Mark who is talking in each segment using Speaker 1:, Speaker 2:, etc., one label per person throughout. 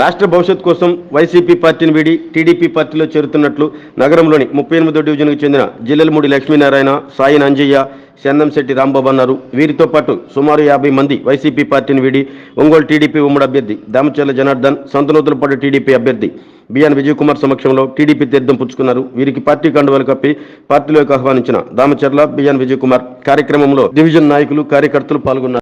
Speaker 1: రాష్ట్ర భవిష్యత్ కోసం వైసీపీ పార్టీని వీడి టీడీపీ పార్టీలో చేరుతున్నట్లు నగరంలోని ముప్పై ఎనిమిదో డివిజన్కు చెందిన జిల్లెలమూడి లక్ష్మీనారాయణ సాయి నంజయ్య చెన్నంశెట్టి రాంబాబు అన్నారు. వీరితో పాటు సుమారు యాభై మంది వైసీపీ పార్టీని వీడి ఒంగోలు టీడీపీ ఉమ్మడి అభ్యర్థి దామచర్ల జనార్దన్ సంతనూతులపాటు టీడీపీ అభ్యర్థి బిఎన్ విజయ్ కుమార్ సమక్షంలో టీడీపీ తీర్థం పుచ్చుకున్నారు. వీరికి పార్టీ కండువాలు కప్పి పార్టీలోకి ఆహ్వానించిన దామచర్ల బిఎన్ విజయ్ కుమార్ కార్యక్రమంలో డివిజన్ నాయకులు కార్యకర్తలు పాల్గొన్నారు.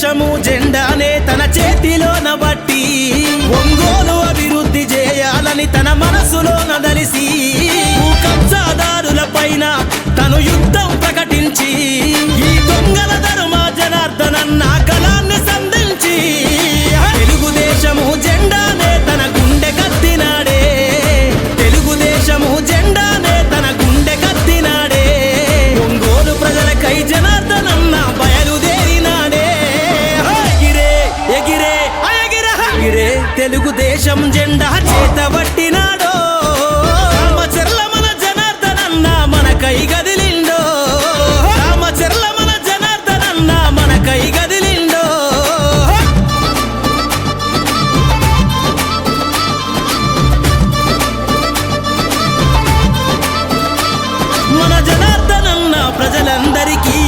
Speaker 2: దేశము జెండానే తన చేతిలోన బట్టి ఒంగోలు అభివృద్ధి చేయాలని తన మనసులో దలిసి కబ్జాదారుల పైన తను యుద్ధం ప్రకటించి ఈ దొంగల ధర్మ జనార్దనన్న కళాన్ని జనార్దనన్న ప్రజలందరికీ.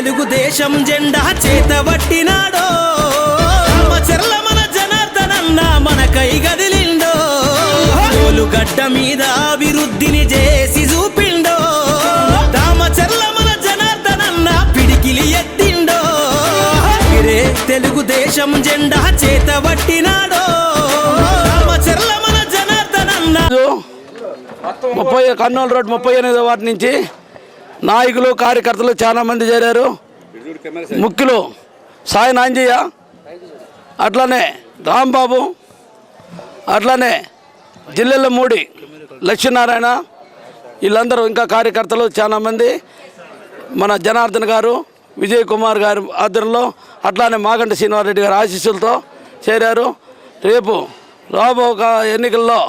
Speaker 2: తెలుగుదేశం జెండా చేతబట్టినాడో చెర్ల మన జనార్దనన్న మన కై గదిలిండో గడ్డ మీద అభివృద్ధిని చేసి చూపిండో. చెర్ల మన జనార్దనన్న పిడికిలి ఎత్తిండో. రే తెలుగుదేశం జెండా చేతబట్టినాడో రామచర్ల మన జనార్దనన్న.
Speaker 3: ముప్పై కర్నూలు రోడ్ ముప్పై ఎనిమిదో వాటి నుంచి నాయకులు కార్యకర్తలు చాలామంది చేరారు. ముఖ్యులు సాయి నాంజయ్య అట్లనే రాంబాబు. అట్లానే జిల్లెల మూడి లక్ష్మీనారాయణ. వీళ్ళందరూ ఇంకా కార్యకర్తలు చాలామంది మన జనార్దన్ గారు విజయ్ కుమార్ గారి ఆధ్వర్యంలో అట్లానే మాగంటి శ్రీనివారెడ్డి గారి ఆశీస్సులతో చేరారు. రేపు రాబో ఎన్నికల్లో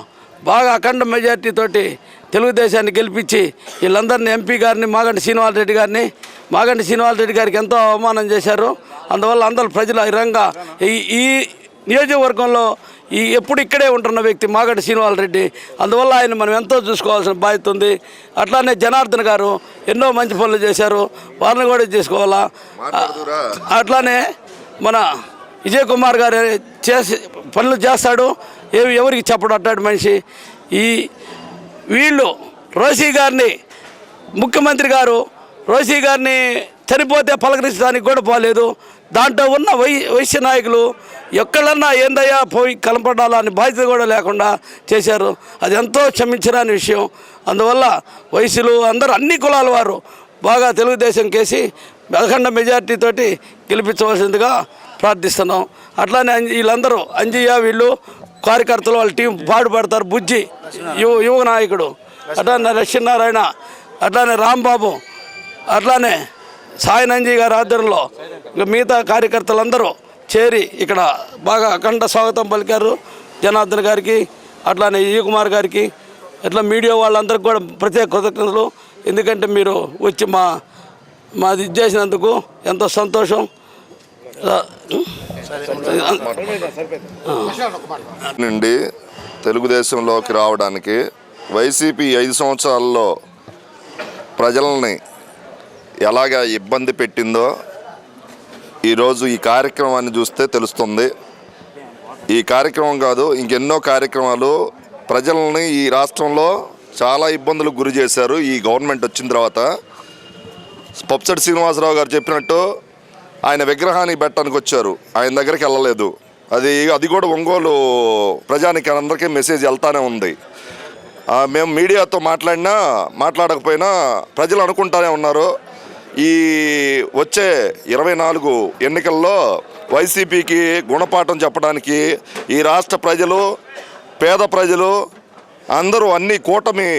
Speaker 3: బాగా అఖండ మెజార్టీతోటి తెలుగుదేశాన్ని గెలిపించి వీళ్ళందరినీ ఎంపీ గారిని మాగంటి శ్రీనివాసరెడ్డి గారిని మాగంటి శ్రీనివాసరెడ్డి గారికి ఎంతో అవమానం చేశారు. అందువల్ల అందరూ ప్రజలు అహిరంగా ఈ ఈ నియోజకవర్గంలో ఈ ఎప్పుడు ఇక్కడే ఉంటున్న వ్యక్తి మాగంటి శ్రీనివాసరెడ్డి అందువల్ల ఆయన మనం ఎంతో చూసుకోవాల్సిన బాధ్యత ఉంది. అట్లానే జనార్దన్ గారు ఎన్నో మంచి పనులు చేశారు. వారిని కూడా చేసుకోవాలా? అట్లానే మన విజయ్ కుమార్ గారు చేసి పనులు చేస్తాడు. ఏవి ఎవరికి చెప్పడు అట్టాడు మనిషి. ఈ వీళ్ళు రోషి గారిని ముఖ్యమంత్రి గారు రోషి గారిని చనిపోతే పలకరించడానికి కూడా పోలేదు. దాంట్లో ఉన్న వై వైశ్య నాయకులు ఎక్కడన్నా ఏందయ్యా పోయి కనపడాలా అని బాధ్యత కూడా లేకుండా చేశారు. అది ఎంతో క్షమించరాని విషయం. అందువల్ల వయసులు అందరూ అన్ని కులాల వారు బాగా తెలుగుదేశం కేసి అఖండ మెజార్టీతోటి గెలిపించవలసిందిగా ప్రార్థిస్తున్నాం. అట్లానే వీళ్ళందరూ అంజయ్య వీళ్ళు కార్యకర్తలు వాళ్ళ టీం పాడుపడతారు బుజ్జి యువ యువ నాయకుడు. అట్లానే లక్ష్మీనారాయణ అట్లానే రాంబాబు అట్లానే సాయి నంజీ గారి ఆధ్వర్యంలో ఇంకా మిగతా కార్యకర్తలందరూ చేరి ఇక్కడ బాగా అఖండ స్వాగతం పలికారు జనార్దన్ గారికి అట్లానే ఈ కుమార్ గారికి ఇట్లా మీడియా వాళ్ళందరికీ కూడా ప్రత్యేక కృతజ్ఞతలు. ఎందుకంటే మీరు వచ్చి మా మాది ఇది చేసినందుకు ఎంతో సంతోషం.
Speaker 4: నుండి తెలుగుదేశంలోకి రావడానికి వైసీపీ ఐదు సంవత్సరాల్లో ప్రజల్ని ఎలాగ ఇబ్బంది పెట్టిందో ఈరోజు ఈ కార్యక్రమాన్ని చూస్తే తెలుస్తుంది. ఈ కార్యక్రమం కాదు ఇంకెన్నో కార్యక్రమాలు ప్రజల్ని ఈ రాష్ట్రంలో చాలా ఇబ్బందులకు గురి చేశారు. ఈ గవర్నమెంట్ వచ్చిన తర్వాత పప్సటి శ్రీనివాసరావు గారు చెప్పినట్టు ఆయన విగ్రహాన్ని పెట్టడానికి వచ్చారు. ఆయన దగ్గరికి వెళ్ళలేదు. అది అది కూడా ఒంగోలు ప్రజానికి అందరికీ మెసేజ్ వెళ్తానే ఉంది. మేము మీడియాతో మాట్లాడినా మాట్లాడకపోయినా ప్రజలు అనుకుంటానే ఉన్నారు. ఈ వచ్చే ఇరవై నాలుగు ఎన్నికల్లో వైసీపీకి గుణపాఠం చెప్పడానికి ఈ రాష్ట్ర ప్రజలు పేద ప్రజలు అందరూ అన్ని కూటమి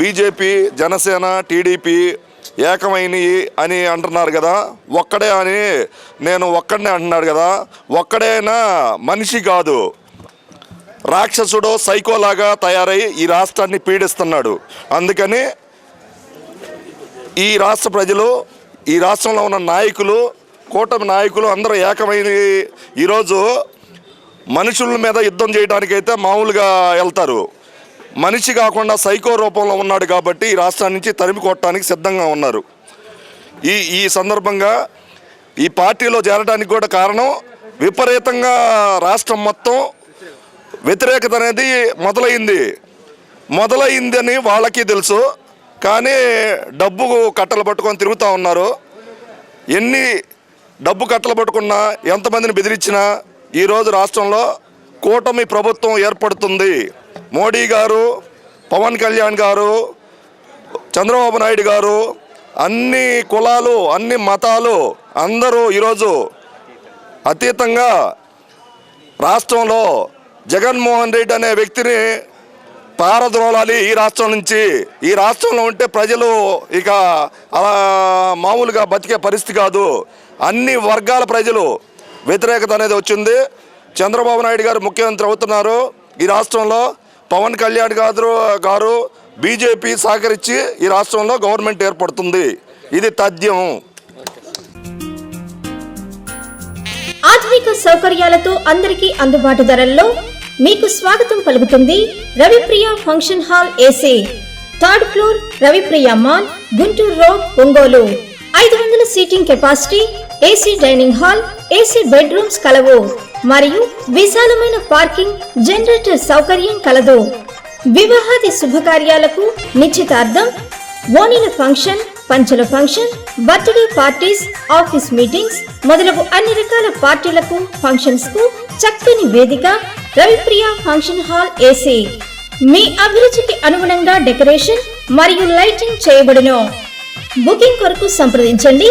Speaker 4: బీజేపీ జనసేన టీడీపీ ఏకమైనవి అని అంటున్నారు కదా ఒక్కడే అని నేను ఒక్కడనే అంటున్నాడు కదా ఒక్కడైనా మనిషి కాదు. రాక్షసుడు సైకోలాగా తయారై ఈ రాష్ట్రాన్ని పీడిస్తున్నాడు. అందుకని ఈ రాష్ట్ర ప్రజలు ఈ రాష్ట్రంలో ఉన్న నాయకులు కూటమి నాయకులు అందరూ ఏకమైన ఈరోజు మనుషుల మీద యుద్ధం చేయడానికైతే మామూలుగా వెళ్తారు. మనిషి కాకుండా సైకో రూపంలో ఉన్నాడు కాబట్టి ఈ రాష్ట్రం నుంచి తరిమి కొట్టడానికి సిద్ధంగా ఉన్నారు. ఈ ఈ సందర్భంగా ఈ పార్టీలో చేరడానికి కూడా కారణం విపరీతంగా రాష్ట్రం మొత్తం వ్యతిరేకత అనేది మొదలైంది. మొదలైందని వాళ్ళకి తెలుసు కానీ డబ్బు కట్టలు పట్టుకొని తిరుగుతూ ఉన్నారు. ఎన్ని డబ్బు కట్టలు పట్టుకున్నా ఎంతమందిని బెదిరించినా ఈరోజు రాష్ట్రంలో కూటమి ప్రభుత్వం ఏర్పడుతుంది. మోడీ గారు పవన్ కళ్యాణ్ గారు చంద్రబాబు నాయుడు గారు అన్ని కులాలు అన్ని మతాలు అందరూ ఈరోజు అతీతంగా రాష్ట్రంలో జగన్మోహన్ రెడ్డి అనే వ్యక్తిని పారద్రోలాలి ఈ రాష్ట్రం నుంచి. ఈ రాష్ట్రంలో ఉంటే ప్రజలు ఇక అలా మామూలుగా బతికే పరిస్థితి కాదు. అన్ని వర్గాల ప్రజలు వ్యతిరేకత అనేది వచ్చింది. చంద్రబాబు నాయుడు గారు ముఖ్యమంత్రి అవుతున్నారు. ఈ రాష్ట్రంలో పవన్ కళ్యాణ్ గారు గారు బీజేపీ సహకరించి ఈ రాష్ట్రంలో గవర్నమెంట్ ఏర్పడుతుంది. ఇది తథ్యం
Speaker 5: ఆధునిక సౌకర్యాలతో అందరికీ అందుబాటు ధరల్లో మీకు స్వాగతం పలుకుతుంది Ravipriya function hall AC. Third floor Ravipriya mall Guntur road Ongole. ఐదు వందల seating capacity AC dining hall AC bedrooms కలవు. మరియు విశాలమైన పార్కింగ్ జనరేటర్ సౌకర్యం కలదు. వివాహాది శుభకార్యాలకు నిశ్చితార్థం ఓణిల function పంచల function birthday parties office meetings మొదలగు అన్ని రకాల పార్టీలకు ఫంక్షన్స్కు చక్కని వేదిక రవిప్రియ ఫంక్షన్ హాల్ ఏసీ. మీ అభిరుచికి అనుగుణంగా డెకరేషన్ మరియు లైటింగ్ చేయబడును. బుకింగ్ కొరకు సంప్రదించండి.